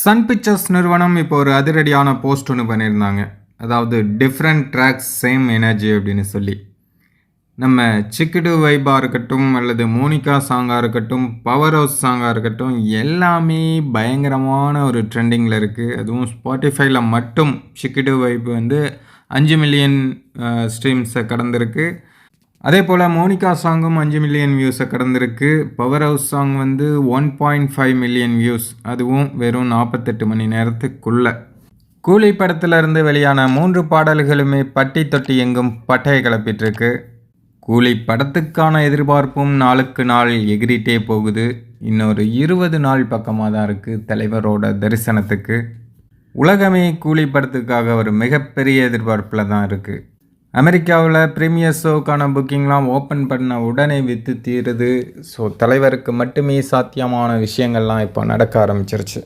Sun pictures நிறுவனம் இப்போ ஒரு அதிரடியான போஸ்ட் ஒன்று பண்ணியிருந்தாங்க. அதாவது டிஃப்ரெண்ட் ட்ராக்ஸ் சேம் எனர்ஜி அப்படின்னு சொல்லி. நம்ம சிக்கிடு வைபாக இருக்கட்டும் அல்லது மோனிகா சாங்காக இருக்கட்டும் பவர் ஹவுஸ் சாங்காக இருக்கட்டும் எல்லாமே பயங்கரமான ஒரு ட்ரெண்டிங்கில் இருக்குது அதுவும் ஸ்பாட்டிஃபைல மட்டும் சிக்கிடு வைப் வந்து அஞ்சு மில்லியன் ஸ்ட்ரீம்ஸை கடந்திருக்கு. அதே போல் மோனிகா சாங்கும் அஞ்சு மில்லியன் வியூஸை கடந்திருக்கு. பவர் ஹவுஸ் சாங் வந்து one point five million views அதுவும் வெறும் நாற்பத்தெட்டு மணி நேரத்துக்குள்ள. கூலி படத்துல இருந்து வெளியான மூன்று பாடல்களுமே பட்டி தொட்டி எங்கும் பட்டையை கிளப்பிட்டுருக்கு. கூலி படத்துக்கான எதிர்பார்ப்பும் நாளுக்கு நாள் எகிரிட்டே போகுது. இன்னொரு இருபது நாள் பக்கமாக தான் இருக்குது தலைவரோட தரிசனத்துக்கு. உலகமே கூலி படத்துக்காக ஒரு மிகப்பெரிய எதிர்பார்ப்பில் தான் இருக்குது அமெரிக்காவில் ப்ரீமியர் ஷோக்கான புக்கிங்லாம் ஓப்பன் பண்ண உடனே விற்று தீருது. ஸோ தலைவருக்கு மட்டுமே சாத்தியமான விஷயங்கள்லாம் இப்போ நடக்க ஆரம்பிச்சிருச்சு.